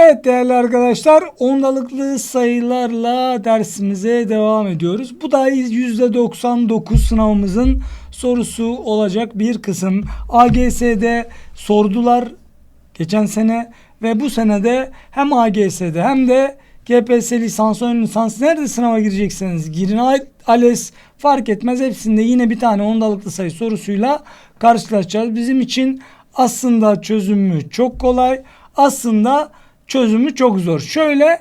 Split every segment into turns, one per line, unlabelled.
Evet değerli arkadaşlar ondalıklı sayılarla dersimize devam ediyoruz. Bu da %99 sınavımızın sorusu olacak bir kısım. AGS'de sordular geçen sene ve bu senede hem AGS'de hem de GPS lisans, ön lisans nerede sınava girecekseniz girin. ALES fark etmez hepsinde yine bir tane ondalıklı sayı sorusuyla karşılaşacağız. Bizim için aslında çözümü çok kolay. Aslında çözümü çok zor. Şöyle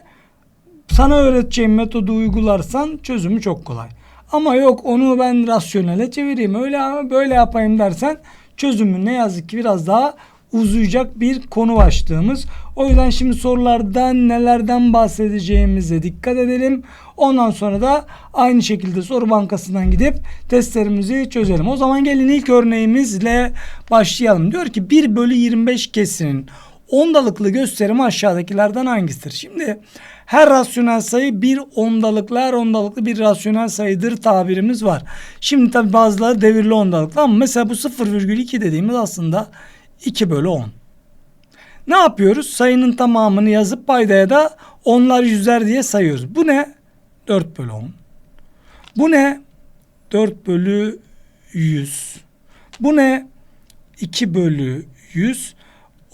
sana öğreteceğim metodu uygularsan çözümü çok kolay. Ama yok onu ben rasyonele çevireyim öyle ama böyle yapayım dersen çözümü ne yazık ki biraz daha uzayacak bir konu başlığımız. O yüzden şimdi sorulardan nelerden bahsedeceğimize dikkat edelim. Ondan sonra da aynı şekilde soru bankasından gidip testlerimizi çözelim. O zaman gelin ilk örneğimizle başlayalım. Diyor ki 1 bölü 25 kesinin ondalıklı gösterimi aşağıdakilerden hangisidir? Şimdi her rasyonel sayı bir ondalıklı her ondalıklı bir rasyonel sayıdır tabirimiz var. Şimdi tabi bazıları devirli ondalıklı ama mesela bu 0,2 dediğimiz aslında 2 bölü 10. Ne yapıyoruz? Sayının tamamını yazıp paydaya da onlar yüzler diye sayıyoruz. Bu ne? 4 bölü 10. Bu ne? 4 bölü 100. Bu ne? 2 bölü 100.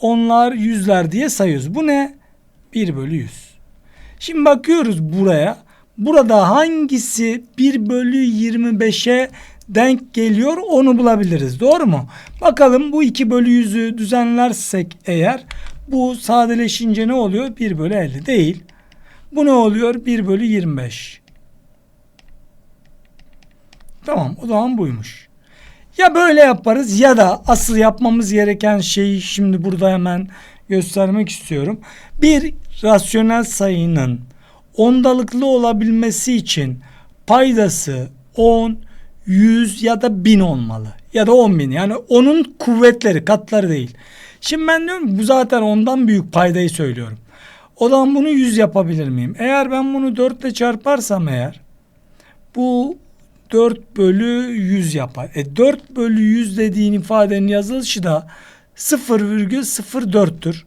Onlar yüzler diye sayıyoruz. Bu ne? 1 bölü 100. Şimdi bakıyoruz buraya. Burada hangisi 1 bölü 25'e denk geliyor onu bulabiliriz. Doğru mu? Bakalım bu 2 bölü 100'ü düzenlersek eğer bu sadeleşince ne oluyor? 1 bölü 50 değil. Bu ne oluyor? 1 bölü 25. Tamam o zaman buymuş. Ya böyle yaparız ya da asıl yapmamız gereken şeyi şimdi burada hemen göstermek istiyorum. Bir rasyonel sayının ondalıklı olabilmesi için paydası 10, 100 ya da 1000 olmalı. Ya da 10 bin. Yani onun kuvvetleri, katları değil. Şimdi ben diyorum bu zaten ondan büyük paydayı söylüyorum. O zaman bunu 100 yapabilir miyim? Eğer ben bunu 4 ile çarparsam eğer bu 4 bölü 100 yapar. E 4 bölü 100 dediğin ifadenin yazılışı da 0,04'tür.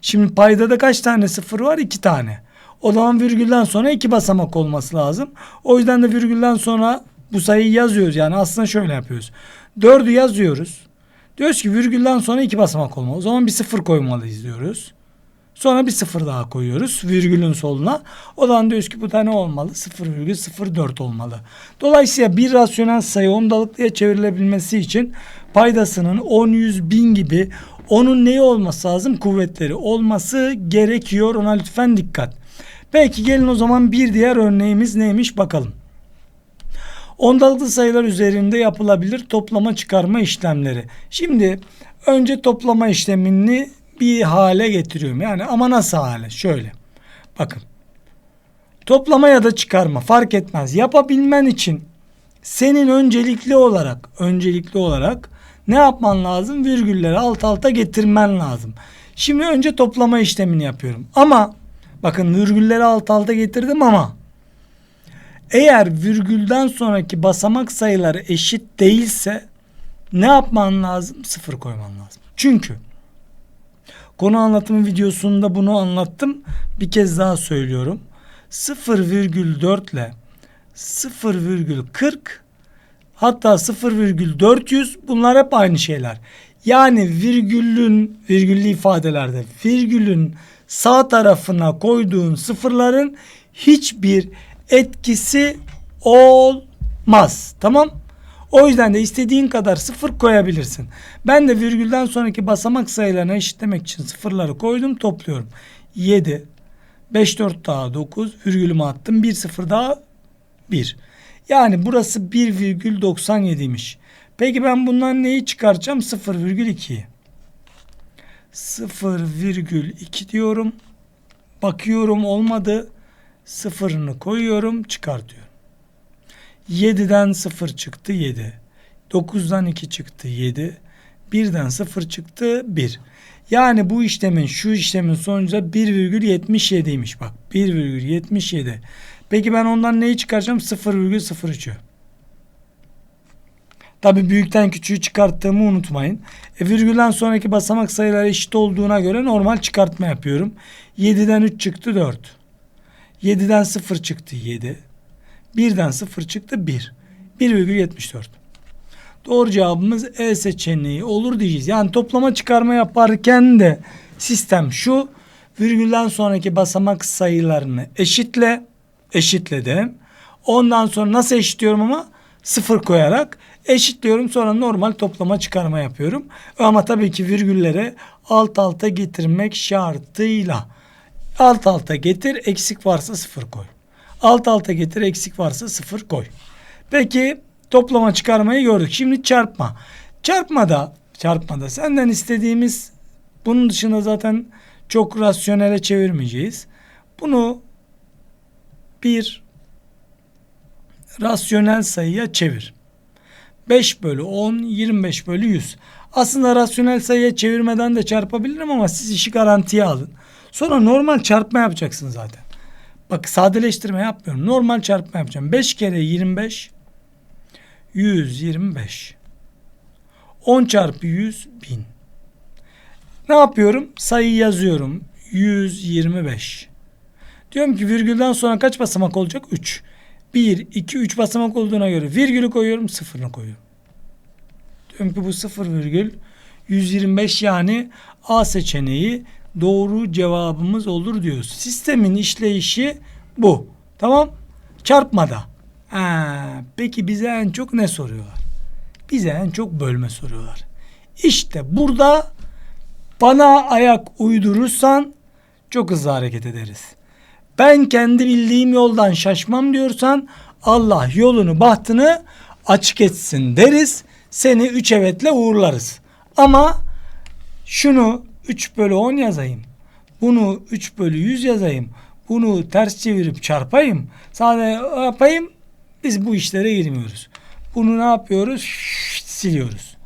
Şimdi paydada kaç tane sıfır var? 2 tane. O zaman virgülden sonra iki basamak olması lazım. O yüzden de virgülden sonra bu sayıyı yazıyoruz. Yani aslında şöyle yapıyoruz. 4'ü yazıyoruz. Diyoruz ki virgülden sonra iki basamak olmalı. O zaman bir sıfır koymalıyız diyoruz. Sonra bir sıfır daha koyuyoruz virgülün soluna. O zaman diyoruz ki bu tane olmalı? 0,04 olmalı. Dolayısıyla bir rasyonel sayı ondalıklıya çevrilebilmesi için paydasının 10, 100, 1000 gibi onun neyi olması lazım? Kuvvetleri olması gerekiyor. Ona lütfen dikkat. Peki gelin o zaman bir diğer örneğimiz neymiş bakalım. Ondalıklı sayılar üzerinde yapılabilir toplama çıkarma işlemleri. Şimdi önce toplama işlemini bir hale getiriyorum. Yani ama nasıl hale? Şöyle. Bakın. Toplama ya da çıkarma fark etmez. Yapabilmen için senin öncelikli olarak öncelikli olarak ne yapman lazım? Virgülleri alt alta getirmen lazım. Şimdi önce toplama işlemini yapıyorum. Ama bakın virgülleri alt alta getirdim ama eğer virgülden sonraki basamak sayıları eşit değilse ne yapman lazım? Sıfır koyman lazım. Çünkü konu anlatımı videosunda bunu anlattım. Bir kez daha söylüyorum. 0,4 ile 0,40 hatta 0,400 bunlar hep aynı şeyler. Yani virgülün virgüllü ifadelerde virgülün sağ tarafına koyduğun sıfırların hiçbir etkisi olmaz. Tamam? O yüzden de istediğin kadar sıfır koyabilirsin. Ben de virgülden sonraki basamak sayılarını eşitlemek için sıfırları koydum topluyorum. 7, 5, 4 daha 9, virgülümü attım. 1, 0 daha 1. Yani burası 1,97'ymiş. Peki ben bundan neyi çıkartacağım? 0,2'yi. 0,2 diyorum. Bakıyorum olmadı. Sıfırını koyuyorum çıkartıyorum. 7'den 0 çıktı 7. 9'dan 2 çıktı 7. 1'den 0 çıktı 1. Yani bu işlemin şu işlemin sonucu 1,77'ymiş bak. 1,77. Peki ben ondan neyi çıkaracağım? 0,03'ü. Tabi büyükten küçüğü çıkarttığımı unutmayın. E, virgülden sonraki basamak sayıları eşit olduğuna göre normal çıkartma yapıyorum. 7'den 3 çıktı 4. 7'den 0 çıktı 7. 1'den 0 çıktı 1. 1,74. Doğru cevabımız E seçeneği olur diyeceğiz. Yani toplama çıkarma yaparken de sistem şu. Virgülden sonraki basamak sayılarını eşitle. Eşitledim. Ondan sonra nasıl eşitliyorum ama? Sıfır koyarak eşitliyorum. Sonra normal toplama çıkarma yapıyorum. Ama tabii ki virgülleri alt alta getirmek şartıyla. Alt alta getir eksik varsa sıfır koy. Alt alta getir eksik varsa sıfır koy. Peki toplama çıkarmayı gördük. Şimdi çarpma. Çarpmada çarpmada senden istediğimiz bunun dışında zaten çok rasyonele çevirmeyeceğiz. Bunu bir rasyonel sayıya çevir. 5 bölü 10, 25 bölü 100. Aslında rasyonel sayıya çevirmeden de çarpabilirim ama siz işi garantiye alın. Sonra normal çarpma yapacaksın zaten. Bak sadeleştirme yapmıyorum. Normal çarpma yapacağım. 5 kere 25 125. 10 çarpı 100 1000. Ne yapıyorum? Sayı yazıyorum. 125. Diyorum ki virgülden sonra kaç basamak olacak? 3. 1, 2, 3 basamak olduğuna göre virgülü koyuyorum, sıfırını koyuyorum. Diyorum ki bu sıfır virgül 125 yani A seçeneği doğru cevabımız olur diyoruz. Sistemin işleyişi bu. Tamam? Çarpmada. Ha, peki bize en çok ne soruyorlar? Bize en çok bölme soruyorlar. İşte burada bana ayak uydurursan çok hızlı hareket ederiz. Ben kendi bildiğim yoldan şaşmam diyorsan Allah yolunu bahtını açık etsin deriz. Seni üç evetle uğurlarız. Ama şunu 3 bölü 10 yazayım. Bunu 3 bölü 100 yazayım. Bunu ters çevirip çarpayım. Sadece yapayım. Biz bu işlere girmiyoruz. Bunu ne yapıyoruz? Şşt, siliyoruz.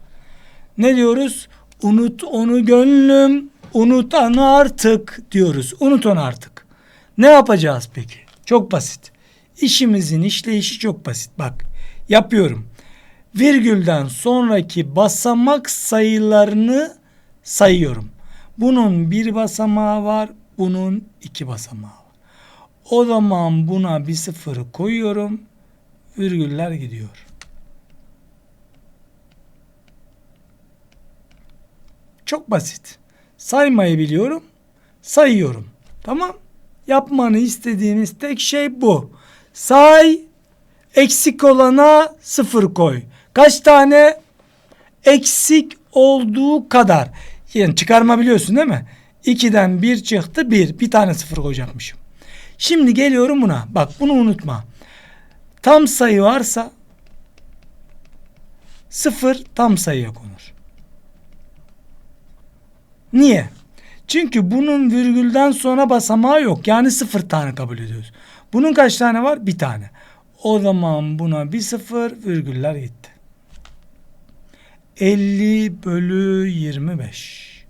Ne diyoruz? Unut onu gönlüm, unut onu artık diyoruz. Unut onu artık. Ne yapacağız peki? Çok basit. İşimizin işleyişi çok basit. Bak yapıyorum. Virgülden sonraki basamak sayılarını sayıyorum. Bunun bir basamağı var, bunun iki basamağı var. O zaman buna bir sıfır koyuyorum. Virgüller gidiyor. Çok basit. Saymayı biliyorum. Sayıyorum. Tamam. Yapmanı istediğimiz tek şey bu. Say. Eksik olana sıfır koy. Kaç tane? Eksik olduğu kadar. Yani çıkarma biliyorsun değil mi? 2'den 1 çıktı 1. Bir tane sıfır koyacakmışım. Şimdi geliyorum buna. Bak bunu unutma. Tam sayı varsa sıfır tam sayıya konur. Niye? Çünkü bunun virgülden sonra basamağı yok. Yani sıfır tane kabul ediyoruz. Bunun kaç tane var? Bir tane. O zaman buna bir sıfır virgüller gitti. 50 bölü 25.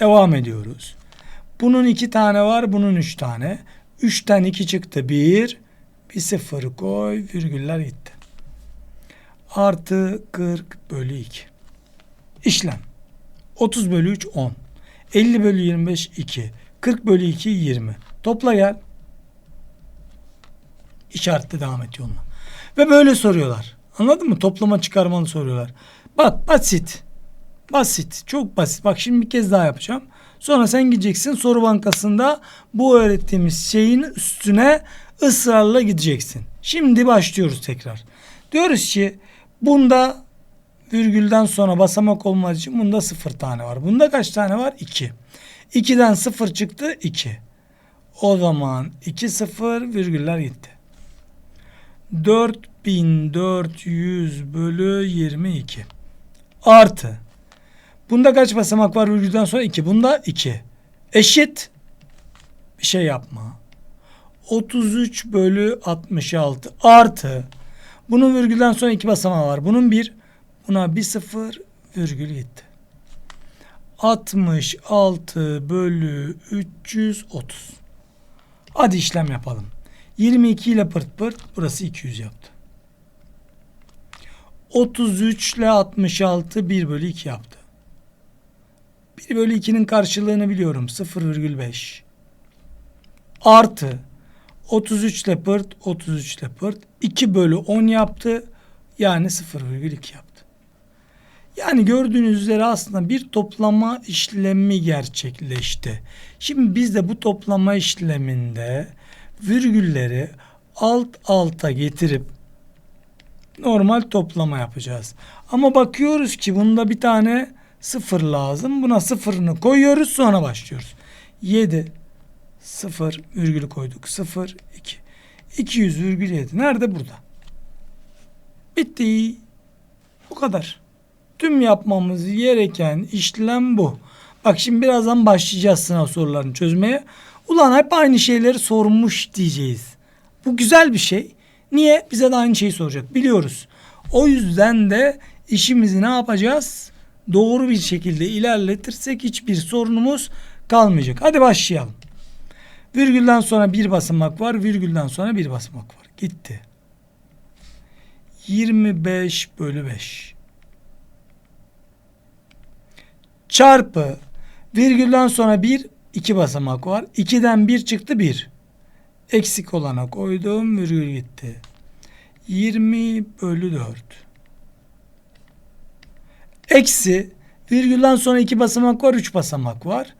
Devam ediyoruz. Bunun iki tane var, bunun üç tane. Üçten iki çıktı bir. Bir sıfır koy, virgüller gitti. Artı 40 bölü 2. İşlem. 30 bölü 3 10. 50 bölü 25 2. 40 bölü 2 20. Topla gel. İşaretle devam et yoluna. Ve böyle soruyorlar. Anladın mı? Toplama çıkarmalı soruyorlar. Bak basit. Basit. Çok basit. Bak şimdi bir kez daha yapacağım. Sonra sen gideceksin soru bankasında bu öğrettiğimiz şeyin üstüne ısrarla gideceksin. Şimdi başlıyoruz tekrar. Diyoruz ki bunda virgülden sonra basamak olmadığı için bunda sıfır tane var. Bunda kaç tane var? 2. 2'den sıfır çıktı 2. O zaman 2 sıfır virgüller gitti. 4400 bölü 22 artı. Bunda kaç basamak var virgülden sonra? 2 bunda 2 eşit. Bir şey yapma. 33 bölü 66 artı. Bunun virgülden sonra 2 basamağı var. Bunun 1 buna bir sıfır virgül gitti 66 bölü 330 hadi işlem yapalım. 22 ile pırt pırt. Burası 200 yaptı. 33 ile 66 1 bölü 2 yaptı. 1 bölü 2'nin karşılığını biliyorum. 0,5. Artı 33 ile pırt 33 ile pırt 2 bölü 10 yaptı. Yani 0,2 yaptı. Yani gördüğünüz üzere aslında bir toplama işlemi gerçekleşti. Şimdi biz de bu toplama işleminde virgülleri alt alta getirip normal toplama yapacağız. Ama bakıyoruz ki bunda bir tane sıfır lazım. Buna sıfırını koyuyoruz sonra başlıyoruz. 7 0 virgülü koyduk. 0 2 200 virgül 7. Nerede? Burada. Bitti. Bu kadar. Tüm yapmamız gereken işlem bu. Bak şimdi birazdan başlayacağız sınav sorularını çözmeye. Ulan hep aynı şeyleri sormuş diyeceğiz. Bu güzel bir şey. Niye? Bize de aynı şeyi soracak. Biliyoruz. O yüzden de işimizi ne yapacağız? Doğru bir şekilde ilerletirsek hiçbir sorunumuz kalmayacak. Hadi başlayalım. Virgülden sonra bir basamak var. Virgülden sonra bir basamak var. Gitti. 25 bölü 5. Çarpı virgülden sonra bir iki basamak var. 2'den 1 çıktı 1. Eksik olana koydum virgül gitti. 20 bölü 4. Eksi virgülden sonra iki basamak var, üç basamak var.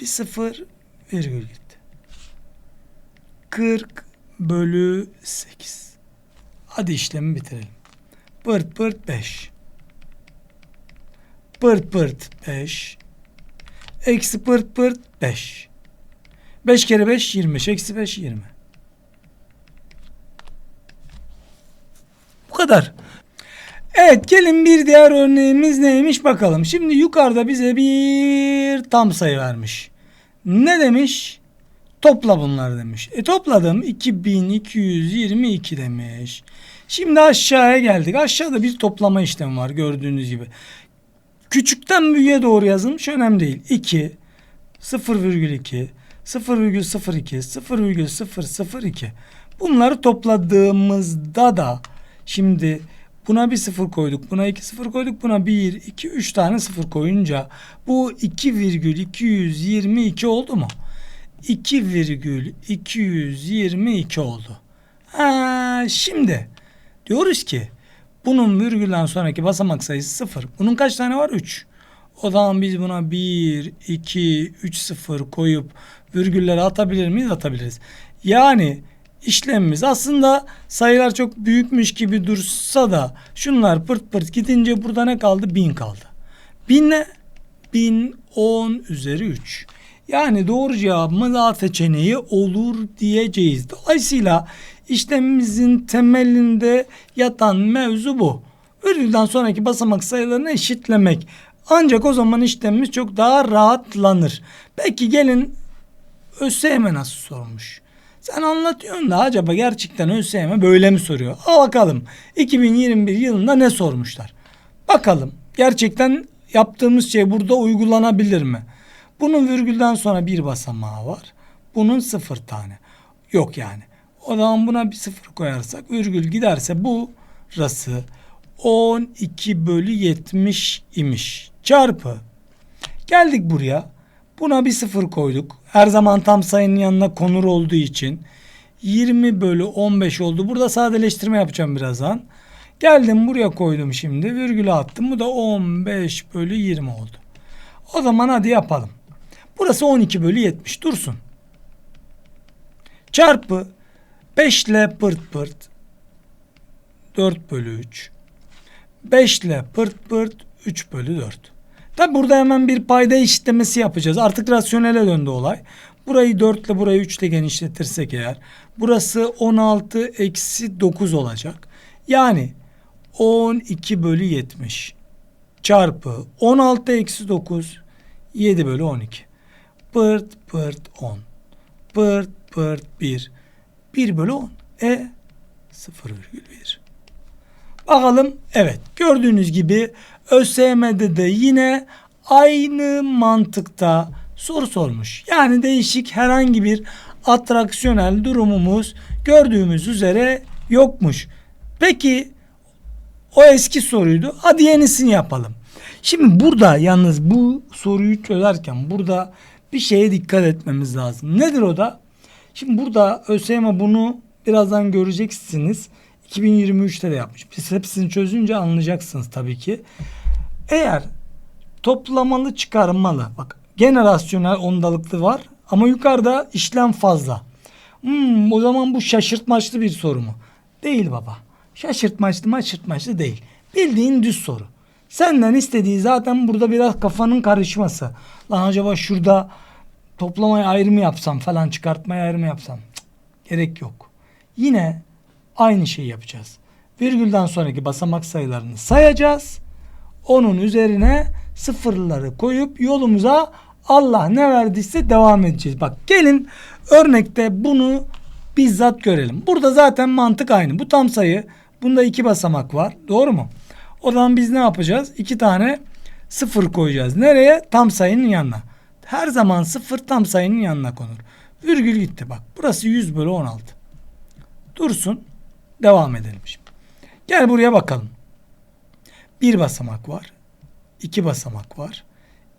Bir sıfır virgül gitti. 40 bölü 8. Hadi işlemi bitirelim. Pırt pırt 5. Pırt pırt 5. Eksi pırt pırt 5. 5 kere 5 25. Eksi 5 20. Bu kadar. Evet gelin bir diğer örneğimiz neymiş bakalım. Şimdi yukarıda bize bir tam sayı vermiş. Ne demiş? Topla bunları demiş. E topladım 2222 demiş. Şimdi aşağıya geldik. Aşağıda bir toplama işlemi var gördüğünüz gibi. Küçükten büyüğe doğru yazılmış önemli değil. 2 0,2 0,02 0,002 bunları topladığımızda da şimdi buna bir sıfır koyduk buna iki sıfır koyduk buna bir iki üç tane sıfır koyunca bu 2,222 oldu mu? 2,222 oldu. Ha, şimdi diyoruz ki bunun virgülden sonraki basamak sayısı sıfır. Bunun kaç tane var? 3. O zaman biz buna 1, 2, 3, 0 koyup virgülleri atabilir miyiz? Atabiliriz. Yani işlemimiz aslında sayılar çok büyükmüş gibi dursa da şunlar pırt pırt gidince burada ne kaldı? 1000 kaldı. 1000 ne? 1000 10 üzeri 3. Yani doğru cevabımız A seçeneği olur diyeceğiz. Dolayısıyla işlemimizin temelinde yatan mevzu bu. Virgülden sonraki basamak sayılarını eşitlemek. Ancak o zaman işlemimiz çok daha rahatlanır. Peki gelin ÖSYM nasıl sormuş? Sen anlatıyorsun da acaba gerçekten ÖSYM böyle mi soruyor? Al bakalım 2021 yılında ne sormuşlar? Bakalım gerçekten yaptığımız şey burada uygulanabilir mi? Bunun virgülden sonra bir basamağı var. Bunun sıfır tane. Yok yani. O zaman buna bir sıfır koyarsak virgül giderse bu rası 12 bölü 70 imiş. Çarpı. Geldik buraya. Buna bir sıfır koyduk. Her zaman tam sayının yanına konur olduğu için 20 bölü 15 oldu. Burada sadeleştirme yapacağım birazdan. Geldim buraya koydum şimdi. Virgülü attım. Bu da 15 bölü 20 oldu. O zaman hadi yapalım. Burası 12 bölü 70 dursun. Çarpı 5 ile pırt pırt 4 bölü 3. 5 ile pırt pırt 3 bölü 4. Tabi burada hemen bir payda eşitlemesi yapacağız. Artık rasyonele döndü olay. Burayı 4 ile burayı 3 ile genişletirsek eğer. Burası 16 eksi 9 olacak. Yani 12 bölü 70 çarpı 16 eksi 9 7 bölü 12. Pırt pırt 10. Pırt pırt 1. 1 bölü 10. E 0,1. Bakalım evet gördüğünüz gibi ÖSYM'de de yine aynı mantıkta soru sormuş. Yani değişik herhangi bir atraksiyonel durumumuz gördüğümüz üzere yokmuş. Peki O eski soruydu. Hadi yenisini yapalım. Şimdi burada yalnız bu soruyu çözerken burada bir şeye dikkat etmemiz lazım. Nedir o da? Şimdi burada ÖSYM bunu birazdan göreceksiniz. 2023'te de yapmış. Biz hepsini çözünce anlayacaksınız tabii ki. Eğer toplamalı çıkarmalı bak generasyonel ondalıklı var ama yukarıda işlem fazla. Hmm, o zaman bu şaşırtmaçlı bir soru mu? Değil baba. Şaşırtmaçlı maşırtmaçlı değil. Bildiğin düz soru. Senden istediği zaten burada biraz kafanın karışması. Lan acaba şurada toplamayı ayrı mı yapsam falan çıkartmayı ayrı mı yapsam? Cık, gerek yok. Yine aynı şeyi yapacağız. Virgülden sonraki basamak sayılarını sayacağız. Onun üzerine sıfırları koyup yolumuza Allah ne verdiyse devam edeceğiz. Bak gelin örnekte bunu bizzat görelim. Burada zaten mantık aynı. Bu tam sayı. Bunda iki basamak var. Doğru mu? O zaman biz ne yapacağız? İki tane sıfır koyacağız. Nereye? Tam sayının yanına. Her zaman sıfır tam sayının yanına konur. Virgül gitti bak. Burası 100 bölü 16. Dursun. Devam edelim şimdi. Gel buraya bakalım. Bir basamak var. iki basamak var.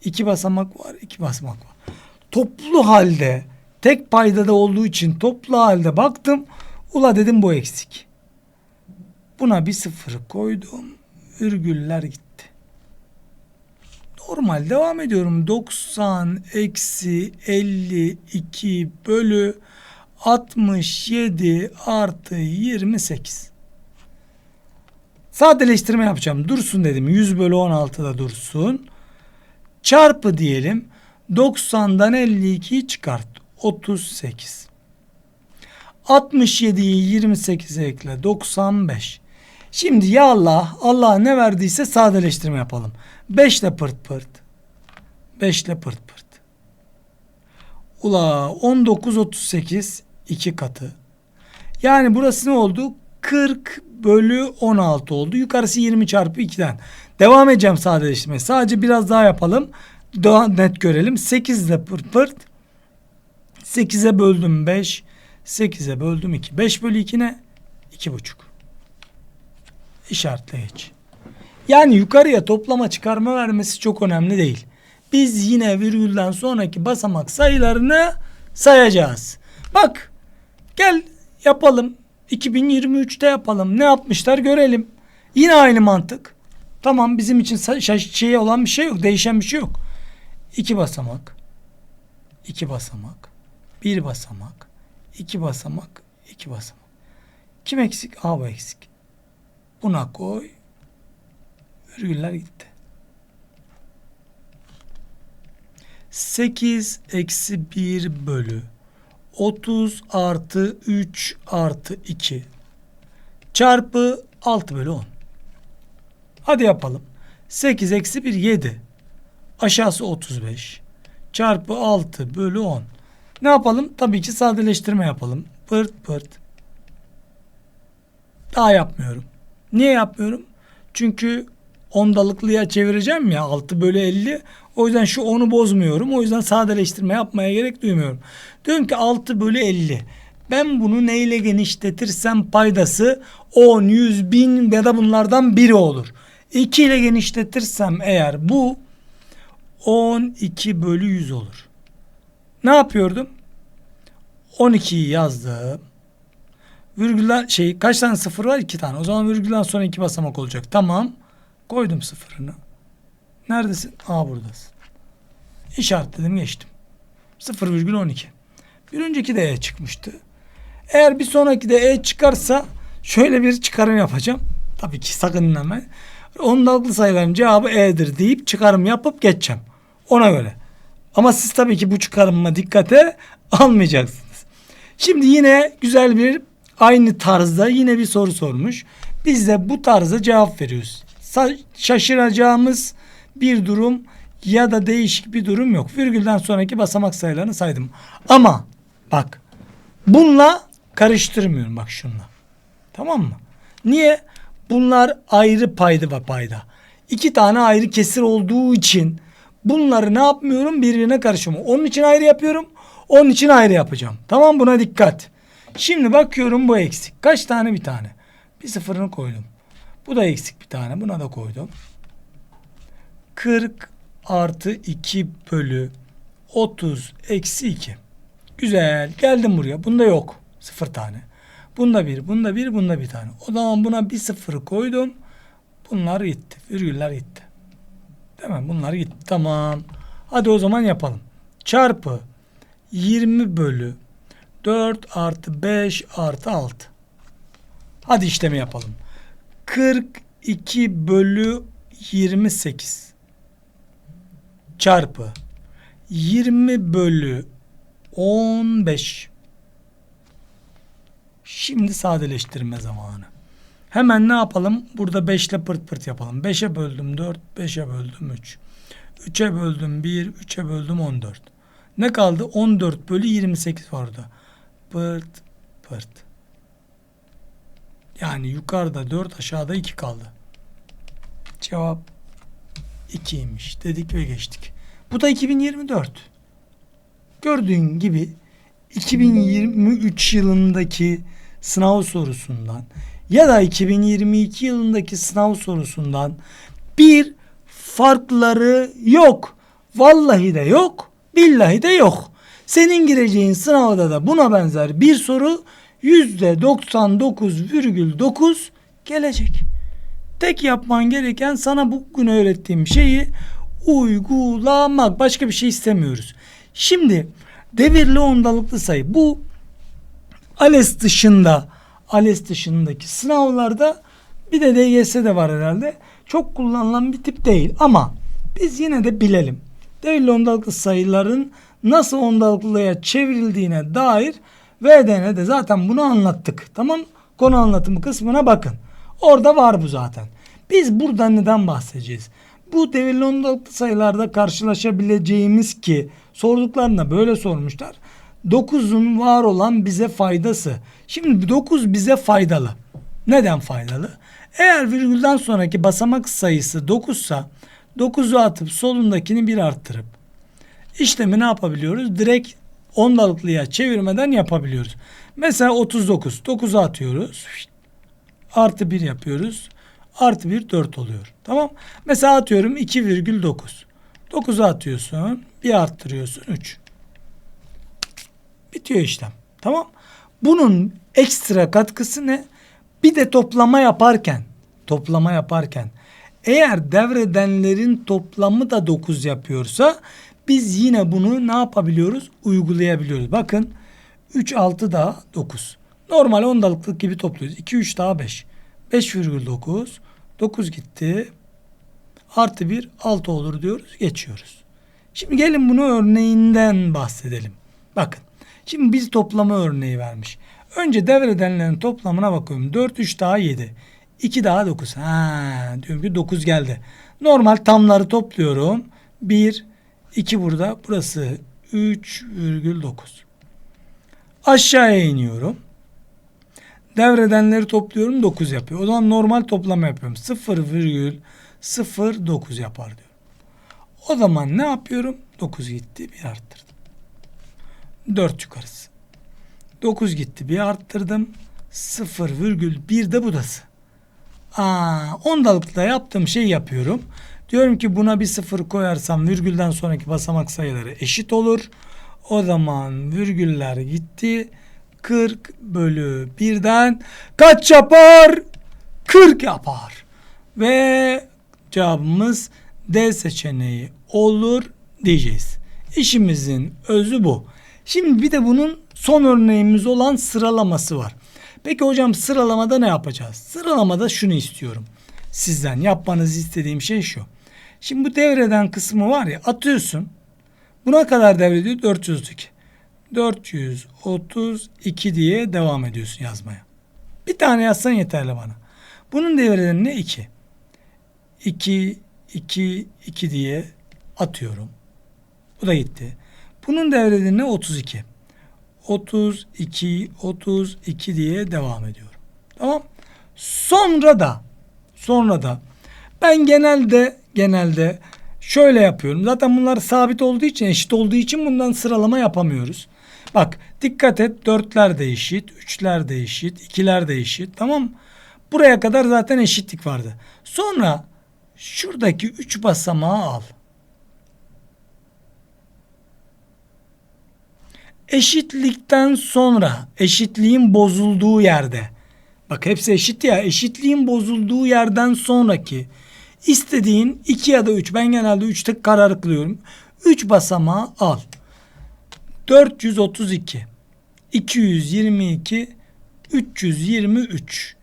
iki basamak var. iki basamak var. Toplu halde tek paydada olduğu için toplu halde baktım. Ula dedim bu eksik. Buna bir sıfır koydum. Virgüller gitti. Normal devam ediyorum. 90 eksi 52 bölü 67 artı 28. Sadeleştirme yapacağım. Dursun dedim. 100 bölü 16'da dursun. Çarpı diyelim. 90'dan 52'yi çıkart. 38. 67'yi 28'e ekle. 95. Şimdi ya Allah, Allah ne verdiyse sadeleştirme yapalım. 5 ile pırt pırt. 5 ile pırt pırt. Ula 19 38 2 katı. Yani burası ne oldu? 40 bölü 16 oldu. Yukarısı 20 çarpı 2'den. Devam edeceğim sadeleştirmeye. Sadece biraz daha yapalım. Daha net görelim. 8 ile pırt pırt. 8'e böldüm 5. 8'e böldüm 2. 5 bölü 2 ne? 2,5. İşaretle geç. Yani yukarıya toplama çıkarma vermesi çok önemli değil. Biz yine virgülden sonraki basamak sayılarını sayacağız. Bak gel yapalım. 2023'te yapalım. Ne yapmışlar görelim. Yine aynı mantık. Tamam bizim için şey olan bir şey yok. Değişen bir şey yok. İki basamak. iki basamak. Bir basamak. iki basamak. iki basamak. Kim eksik? A bu eksik. Buna koy. Virgüller gitti. 8 eksi 1 bölü 30 artı 3 artı 2 çarpı 6 bölü 10. Hadi yapalım. 8 eksi 1 7. Aşağısı 35. Çarpı 6 bölü 10. Ne yapalım? Tabii ki sadeleştirme yapalım. Pırt pırt. Daha yapmıyorum. Niye yapmıyorum? Çünkü ondalıklıya çevireceğim ya 6 bölü 50. O yüzden şu 10'u bozmuyorum. O yüzden sadeleştirme yapmaya gerek duymuyorum. Diyorum ki 6 bölü 50. Ben bunu neyle genişletirsem paydası 10, 100, 1000 ya da bunlardan biri olur. 2 ile genişletirsem eğer bu 12 bölü 100 olur. Ne yapıyordum? 12'yi yazdım. Virgüller şey kaç tane sıfır var? İki tane. O zaman virgülden sonra iki basamak olacak. Tamam. Koydum sıfırını. Neredesin? Aa buradasın. İşaretledim geçtim. 0,12. Bir önceki de E çıkmıştı. Eğer bir sonraki de E çıkarsa şöyle bir çıkarım yapacağım. Tabii ki sakın dinleme. Ondalıklı sayıların cevabı E'dir deyip çıkarım yapıp geçeceğim. Ona göre. Ama siz tabii ki bu çıkarıma dikkate almayacaksınız. Şimdi yine güzel bir aynı tarzda yine bir soru sormuş. Biz de bu tarza cevap veriyoruz. Şaşıracağımız bir durum ya da değişik bir durum yok. Virgülden sonraki basamak sayılarını saydım. Ama bak bununla karıştırmıyorum bak şunla. Tamam mı? Niye? Bunlar ayrı payda ve payda. İki tane ayrı kesir olduğu için bunları ne yapmıyorum? Birbirine karıştırmıyorum. Onun için ayrı yapıyorum. Onun için ayrı yapacağım. Tamam buna dikkat. Şimdi bakıyorum bu eksik. Kaç tane bir tane? Bir sıfırını koydum. Bu da eksik bir tane. Buna da koydum. 40 artı 2 bölü 30 eksi 2. Güzel. Geldim buraya. Bunda yok. Sıfır tane. Bunda bir, bunda bir, bunda bir tane. O zaman buna bir sıfırı koydum. Bunlar gitti. Virgüller gitti. Değil mi? Bunlar gitti. Tamam. Hadi o zaman yapalım. Çarpı 20 bölü 4 artı 5 artı 6. Hadi işlemi yapalım. 42 bölü 28 çarpı 20 bölü 15 Şimdi sadeleştirme zamanı. Hemen ne yapalım? Burada 5 ile pırt pırt yapalım. 5'e böldüm 4, 5'e böldüm 3. 3'e böldüm 1, 3'e böldüm 14. Ne kaldı? 14 bölü 28 var orada. Pırt pırt. Yani yukarıda 4 aşağıda 2 kaldı. Cevap 2'ymiş dedik ve geçtik. Bu da 2024. Gördüğün gibi 2023 yılındaki sınav sorusundan ya da 2022 yılındaki sınav sorusundan bir farkları yok. Vallahi de yok, billahi de yok. Senin gireceğin sınavda da buna benzer bir soru %99,9 gelecek. Tek yapman gereken sana bugün öğrettiğim şeyi uygulamak. Başka bir şey istemiyoruz. Şimdi devirli ondalıklı sayı bu ALES dışında ALES dışındaki sınavlarda bir de DGS'de var herhalde. Çok kullanılan bir tip değil ama biz yine de bilelim. Devirli ondalıklı sayıların nasıl ondalıklıya çevrildiğine dair VDN'de zaten bunu anlattık. Tamam konu anlatımı kısmına bakın. Orada var bu zaten. Biz burada neden bahsedeceğiz? Bu devirli ondalıklı sayılarda karşılaşabileceğimiz ki sorduklarında böyle sormuşlar. 9'un var olan bize faydası. Şimdi 9 bize faydalı. Neden faydalı? Eğer virgülden sonraki basamak sayısı 9 sa 9'u atıp solundakini bir arttırıp işlemi ne yapabiliyoruz? Direkt ondalıklıya çevirmeden yapabiliyoruz. Mesela 39. 9'u atıyoruz. Artı 1 yapıyoruz. Artı 1 4 oluyor. Tamam. Mesela atıyorum 2,9. 9'u atıyorsun. Bir arttırıyorsun 3. Bitiyor işlem. Tamam. Bunun ekstra katkısı ne? Bir de toplama yaparken toplama yaparken eğer devredenlerin toplamı da 9 yapıyorsa biz yine bunu ne yapabiliyoruz? Uygulayabiliyoruz. Bakın 3 6 daha 9. Normal ondalıklık gibi topluyoruz. 2 3 daha 5. 5,9 9 gitti. Artı 1 6 olur diyoruz. Geçiyoruz. Şimdi gelin bunu örneğinden bahsedelim. Bakın. Şimdi biz toplama örneği vermiş. Önce devredenlerin toplamına bakıyorum. 4 3 daha 7. 2 daha 9. Ha, diyorum ki 9 geldi. Normal tamları topluyorum. 1 2 burada. Burası 3,9. Aşağıya iniyorum. Devredenleri topluyorum 9 yapıyor. O zaman normal toplama yapıyorum. 0,09 yapar diyorum. O zaman ne yapıyorum? 9 gitti bir arttırdım. 4 yukarısı. 9 gitti bir arttırdım. 0,1 de budası. Aa, ondalıkta yaptığım şey yapıyorum. Diyorum ki buna bir sıfır koyarsam virgülden sonraki basamak sayıları eşit olur. O zaman virgüller gitti. 40 bölü 1'den kaç yapar? 40 yapar. Ve cevabımız D seçeneği olur diyeceğiz. İşimizin özü bu. Şimdi bir de bunun son örneğimiz olan sıralaması var. Peki hocam sıralamada ne yapacağız? Sıralamada şunu istiyorum. Sizden yapmanızı istediğim şey şu. Şimdi bu devreden kısmı var ya atıyorsun. Buna kadar devrediyor 432. 432 diye devam ediyorsun yazmaya. Bir tane yazsan yeterli bana. Bunun devreden ne? 2. 2, 2, 2 diye atıyorum. Bu da gitti. Bunun devreden ne? 32. 32, 32 diye devam ediyorum. Tamam. Sonra da sonra da ben genelde genelde şöyle yapıyorum. Zaten bunlar sabit olduğu için eşit olduğu için bundan sıralama yapamıyoruz. Bak dikkat et dörtler de eşit, üçler de eşit, ikiler de eşit tamam Buraya kadar zaten eşitlik vardı. Sonra şuradaki 3 basamağı al. Eşitlikten sonra eşitliğin bozulduğu yerde bak hepsi eşit ya eşitliğin bozulduğu yerden sonraki istediğin 2 ya da 3 ben genelde 3'te karar kılıyorum. 3 basamağı al. 432 222 323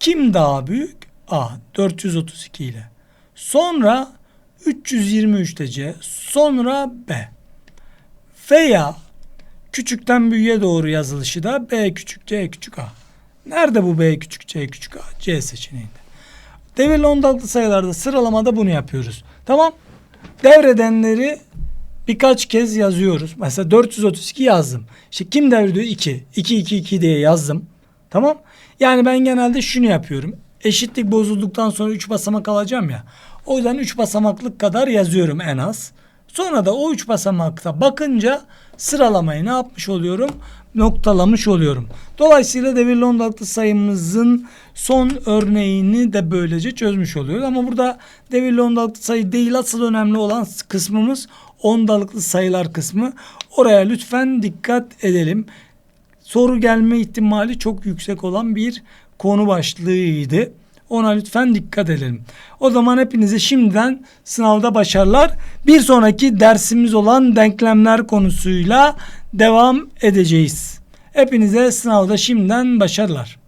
kim daha büyük? A 432 ile. Sonra 323 de C. Sonra B. Veya küçükten büyüğe doğru yazılışı da B küçük C küçük A. Nerede bu B küçük C küçük A? C seçeneğinde. Devirli ondalıklı sayılarda sıralamada bunu yapıyoruz. Tamam. Devredenleri birkaç kez yazıyoruz. Mesela 432 yazdım. İşte kim devrediyor? 2. 2 2 2 diye yazdım. Tamam. Yani ben genelde şunu yapıyorum. Eşitlik bozulduktan sonra 3 basamak alacağım ya. O yüzden 3 basamaklık kadar yazıyorum en az. Sonra da o 3 basamakta bakınca sıralamayı ne yapmış oluyorum? Noktalamış oluyorum. Dolayısıyla devirli ondalıklı sayımızın son örneğini de böylece çözmüş oluyoruz. Ama burada devirli ondalıklı sayı değil asıl önemli olan kısmımız ondalıklı sayılar kısmı. Oraya lütfen dikkat edelim soru gelme ihtimali çok yüksek olan bir konu başlığıydı. Ona lütfen dikkat edelim. O zaman hepinize şimdiden sınavda başarılar. Bir sonraki dersimiz olan denklemler konusuyla devam edeceğiz. Hepinize sınavda şimdiden başarılar.